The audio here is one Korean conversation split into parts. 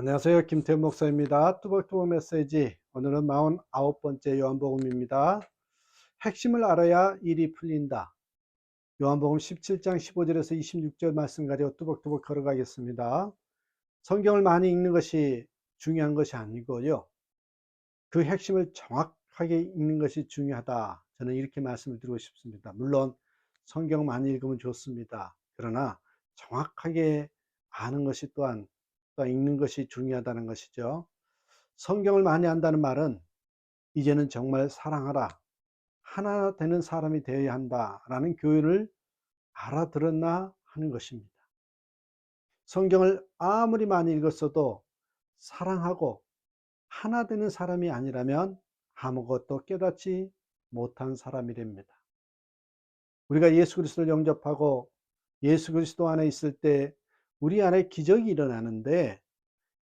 안녕하세요. 김태훈 목사입니다. 뚜벅뚜벅 메시지. 오늘은 49번째 요한복음입니다. 핵심을 알아야 일이 풀린다. 요한복음 17장 15절에서 26절 말씀 가지고 뚜벅뚜벅 걸어가겠습니다. 성경을 많이 읽는 것이 중요한 것이 아니고요. 그 핵심을 정확하게 읽는 것이 중요하다. 저는 이렇게 말씀을 드리고 싶습니다. 물론 성경 많이 읽으면 좋습니다. 그러나 정확하게 아는 것이 또한 또 읽는 것이 중요하다는 것이죠. 성경을 많이 한다는 말은 이제는 정말 사랑하라. 하나 되는 사람이 되어야 한다 라는 교훈을 알아들었나 하는 것입니다. 성경을 아무리 많이 읽었어도 사랑하고 하나 되는 사람이 아니라면 아무것도 깨닫지 못한 사람이 됩니다. 우리가 예수 그리스도를 영접하고 예수 그리스도 안에 있을 때 우리 안에 기적이 일어나는데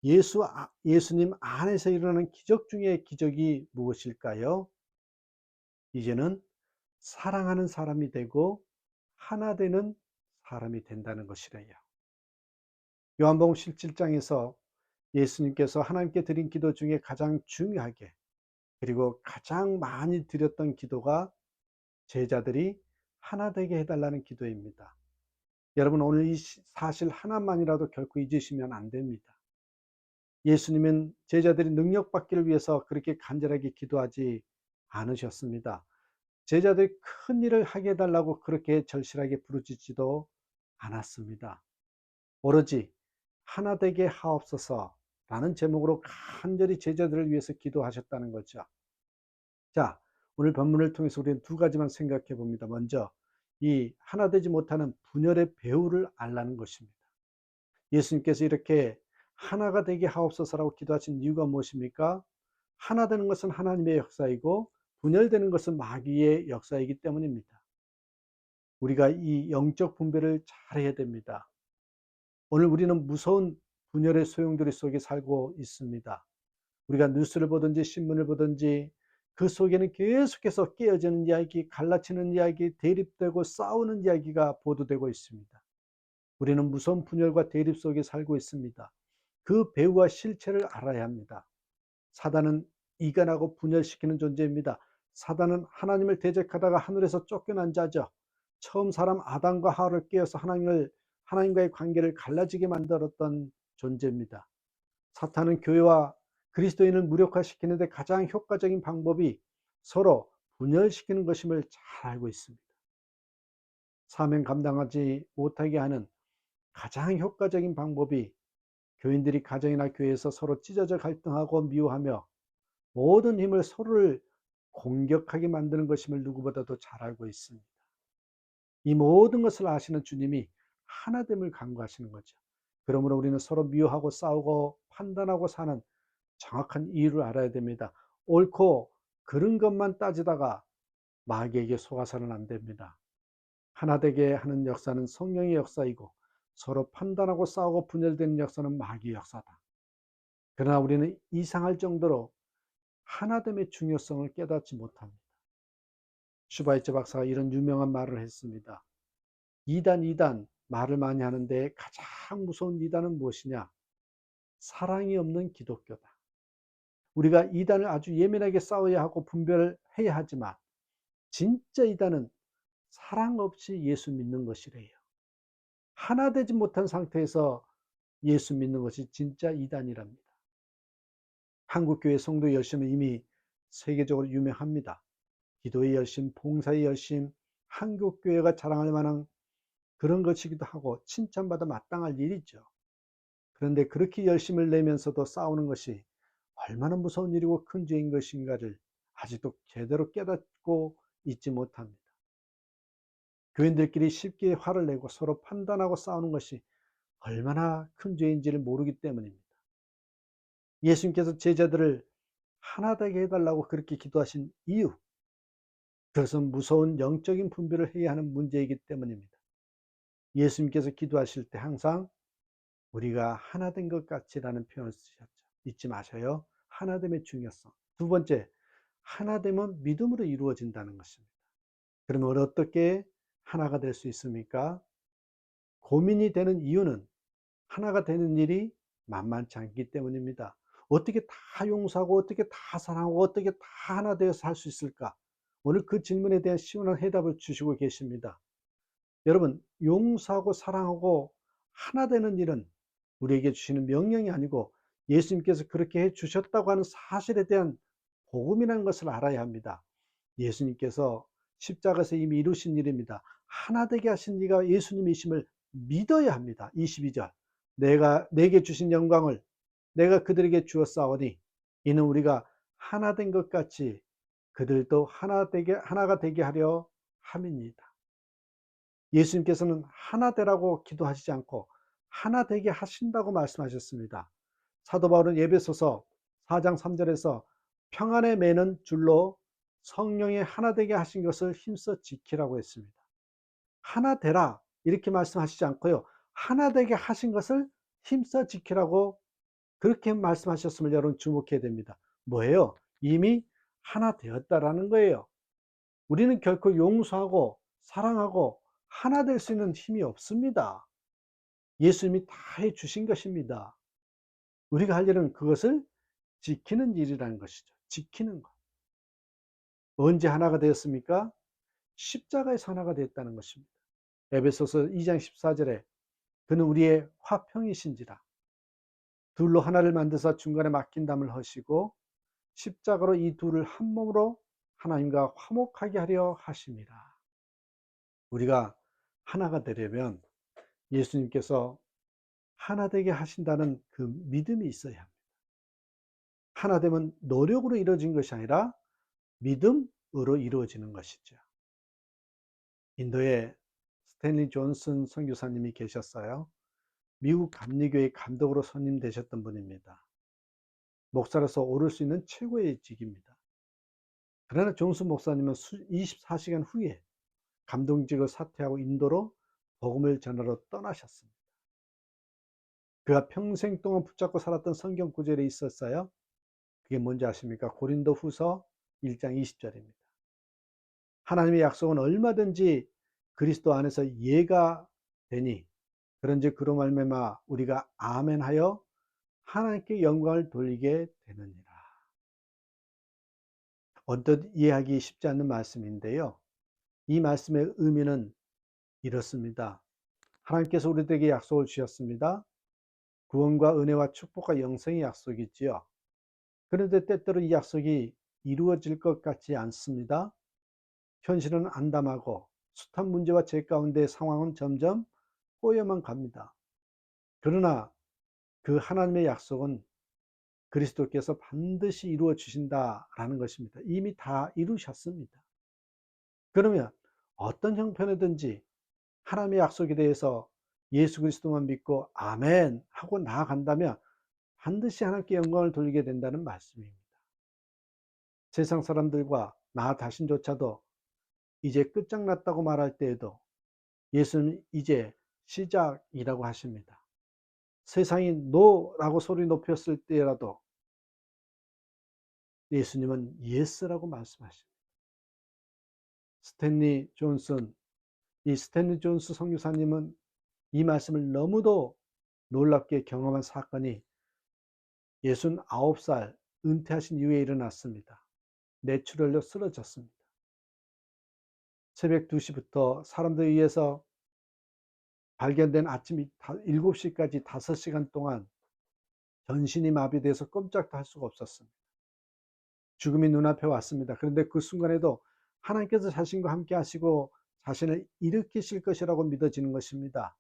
예수, 아, 예수님 안에서 일어나는 기적 중에 기적이 무엇일까요? 이제는 사랑하는 사람이 되고 하나 되는 사람이 된다는 것이래요. 요한복음 17장에서 예수님께서 하나님께 드린 기도 중에 가장 중요하게 그리고 가장 많이 드렸던 기도가 제자들이 하나 되게 해달라는 기도입니다. 여러분 오늘 이 사실 하나만이라도 결코 잊으시면 안 됩니다. 예수님은 제자들이 능력 받기를 위해서 그렇게 간절하게 기도하지 않으셨습니다. 제자들이 큰 일을 하게 해달라고 그렇게 절실하게 부르짖지도 않았습니다. 오로지 하나 되게 하옵소서 라는 제목으로 간절히 제자들을 위해서 기도하셨다는 거죠. 자, 오늘 본문을 통해서 우리는 두 가지만 생각해 봅니다. 먼저 이 하나 되지 못하는 분열의 배후를 알라는 것입니다. 예수님께서 이렇게 하나가 되게 하옵소서라고 기도하신 이유가 무엇입니까? 하나 되는 것은 하나님의 역사이고 분열되는 것은 마귀의 역사이기 때문입니다. 우리가 이 영적 분배를 잘 해야 됩니다. 오늘 우리는 무서운 분열의 소용돌이 속에 살고 있습니다. 우리가 뉴스를 보든지 신문을 보든지 그 속에는 계속해서 깨어지는 이야기, 갈라치는 이야기, 대립되고 싸우는 이야기가 보도되고 있습니다. 우리는 무서운 분열과 대립 속에 살고 있습니다. 그 배우와 실체를 알아야 합니다. 사단은 이간하고 분열시키는 존재입니다. 사단은 하나님을 대적하다가 하늘에서 쫓겨난 자죠. 처음 사람 아담과 하와를 깨어서 하나님을 하나님과의 관계를 갈라지게 만들었던 존재입니다. 사탄은 교회와 그리스도인을 무력화시키는데 가장 효과적인 방법이 서로 분열시키는 것임을 잘 알고 있습니다. 사명 감당하지 못하게 하는 가장 효과적인 방법이 교인들이 가정이나 교회에서 서로 찢어져 갈등하고 미워하며 모든 힘을 서로를 공격하게 만드는 것임을 누구보다도 잘 알고 있습니다. 이 모든 것을 아시는 주님이 하나됨을 강구하시는 거죠. 그러므로 우리는 서로 미워하고 싸우고 판단하고 사는 정확한 이유를 알아야 됩니다. 옳고 그런 것만 따지다가 마귀에게 속아서는 안 됩니다. 하나 되게 하는 역사는 성령의 역사이고 서로 판단하고 싸우고 분열되는 역사는 마귀의 역사다. 그러나 우리는 이상할 정도로 하나됨의 중요성을 깨닫지 못합니다. 슈바이처 박사가 이런 유명한 말을 했습니다. 이단 이단 말을 많이 하는데 가장 무서운 이단은 무엇이냐? 사랑이 없는 기독교다. 우리가 이단을 아주 예민하게 싸워야 하고 분별을 해야 하지만 진짜 이단은 사랑 없이 예수 믿는 것이래요. 하나 되지 못한 상태에서 예수 믿는 것이 진짜 이단이랍니다. 한국교회 성도 열심은 이미 세계적으로 유명합니다. 기도의 열심, 봉사의 열심, 한국교회가 자랑할 만한 그런 것이기도 하고 칭찬받아 마땅할 일이죠. 그런데 그렇게 열심을 내면서도 싸우는 것이 얼마나 무서운 일이고 큰 죄인 것인가를 아직도 제대로 깨닫고 있지 못합니다. 교인들끼리 쉽게 화를 내고 서로 판단하고 싸우는 것이 얼마나 큰 죄인지를 모르기 때문입니다. 예수님께서 제자들을 하나 되게 해달라고 그렇게 기도하신 이유, 그것은 무서운 영적인 분별을 해야 하는 문제이기 때문입니다. 예수님께서 기도하실 때 항상 우리가 하나 된 것 같이라는 표현을 쓰셨죠. 잊지 마셔요. 하나됨의 중요성. 두 번째, 하나됨은 믿음으로 이루어진다는 것입니다. 그러면 어떻게 하나가 될 수 있습니까? 고민이 되는 이유는 하나가 되는 일이 만만치 않기 때문입니다. 어떻게 다 용서하고 어떻게 다 사랑하고 어떻게 다 하나 되어서 살수 있을까? 오늘 그 질문에 대한 시원한 해답을 주시고 계십니다. 여러분, 용서하고 사랑하고 하나 되는 일은 우리에게 주시는 명령이 아니고 예수님께서 그렇게 해 주셨다고 하는 사실에 대한 복음이라는 것을 알아야 합니다. 예수님께서 십자가에서 이미 이루신 일입니다. 하나 되게 하신 이가 예수님이심을 믿어야 합니다. 22절. 내가 내게 주신 영광을 내가 그들에게 주었사오니 이는 우리가 하나 된 것 같이 그들도 하나 되게 하나가 되게 하려 함입니다. 예수님께서는 하나 되라고 기도하시지 않고 하나 되게 하신다고 말씀하셨습니다. 사도 바울은 예배소서 4장 3절에서 평안에 매는 줄로 성령의 하나 되게 하신 것을 힘써 지키라고 했습니다. 하나 되라 이렇게 말씀하시지 않고요. 하나 되게 하신 것을 힘써 지키라고 그렇게 말씀하셨음을 여러분 주목해야 됩니다. 뭐예요? 이미 하나 되었다라는 거예요. 우리는 결코 용서하고 사랑하고 하나 될 수 있는 힘이 없습니다. 예수님이 다 해 주신 것입니다. 우리가 할 일은 그것을 지키는 일이라는 것이죠. 지키는 것. 언제 하나가 되었습니까? 십자가에서 하나가 되었다는 것입니다. 에베소서 2장 14절에 그는 우리의 화평이신지라 둘로 하나를 만드사 중간에 맡긴 담을 하시고 십자가로 이 둘을 한 몸으로 하나님과 화목하게 하려 하십니다. 우리가 하나가 되려면 예수님께서 하나 되게 하신다는 그 믿음이 있어야 합니다. 하나 되면 노력으로 이루어진 것이 아니라 믿음으로 이루어지는 것이죠. 인도에 스탠리 존슨 선교사님이 계셨어요. 미국 감리교회 감독으로 선임되셨던 분입니다. 목사로서 오를 수 있는 최고의 직입니다. 그러나 존슨 목사님은 24시간 후에 감독직을 사퇴하고 인도로 복음을 전하러 떠나셨습니다. 그가 평생 동안 붙잡고 살았던 성경 구절이 있었어요. 그게 뭔지 아십니까? 고린도 후서 1장 20절입니다. 하나님의 약속은 얼마든지 그리스도 안에서 예가 되니 그런즉 그로 말미암아 우리가 아멘하여 하나님께 영광을 돌리게 되느니라. 언뜻 이해하기 쉽지 않는 말씀인데요. 이 말씀의 의미는 이렇습니다. 하나님께서 우리들에게 약속을 주셨습니다. 구원과 은혜와 축복과 영생의 약속이지요. 그런데 때때로 이 약속이 이루어질 것 같지 않습니다. 현실은 안담하고 숱한 문제와 제 가운데 상황은 점점 꼬여만 갑니다. 그러나 그 하나님의 약속은 그리스도께서 반드시 이루어 주신다라는 것입니다. 이미 다 이루셨습니다. 그러면 어떤 형편이든지 하나님의 약속에 대해서 예수 그리스도만 믿고 아멘 하고 나아간다면 반드시 하나님께 영광을 돌리게 된다는 말씀입니다. 세상 사람들과 나 자신조차도 이제 끝장났다고 말할 때에도 예수는 이제 시작이라고 하십니다. 세상이 노라고 소리 높였을 때라도 예수님은 예스라고 말씀하십니다. 스탠리 존슨, 이 스탠리 존스 성교사님은 이 말씀을 너무도 놀랍게 경험한 사건이 69살 은퇴하신 이후에 일어났습니다. 뇌출혈로 쓰러졌습니다. 새벽 2시부터 사람들에 의해서 발견된 아침 7시까지 5시간 동안 전신이 마비돼서 꼼짝도 할 수가 없었습니다. 죽음이 눈앞에 왔습니다. 그런데 그 순간에도 하나님께서 자신과 함께 하시고 자신을 일으키실 것이라고 믿어지는 것입니다.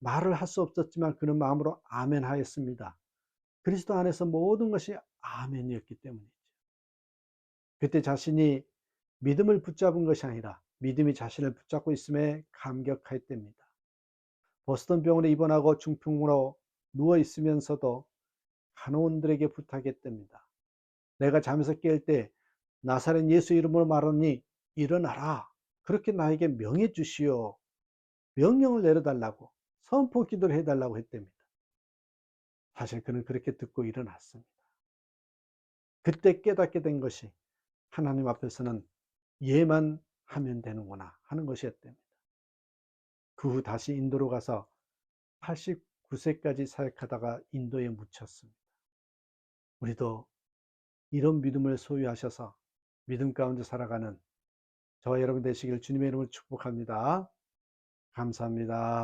말을 할 수 없었지만 그는 마음으로 아멘 하였습니다. 그리스도 안에서 모든 것이 아멘이었기 때문이죠. 그때 자신이 믿음을 붙잡은 것이 아니라 믿음이 자신을 붙잡고 있음에 감격하였답니다. 보스턴 병원에 입원하고 중풍으로 누워 있으면서도 간호원들에게 부탁했답니다. 내가 잠에서 깰 때 나사렛 예수 이름으로 말하니 일어나라. 그렇게 나에게 명해 주시오. 명령을 내려달라고 선포 기도를 해달라고 했답니다. 사실 그는 그렇게 듣고 일어났습니다. 그때 깨닫게 된 것이 하나님 앞에서는 예만 하면 되는구나 하는 것이었답니다. 그 후 다시 인도로 가서 9세까지 사역하다가 인도에 묻혔습니다. 우리도 이런 믿음을 소유하셔서 믿음 가운데 살아가는 저와 여러분 되시길 주님의 이름으로 축복합니다. 감사합니다.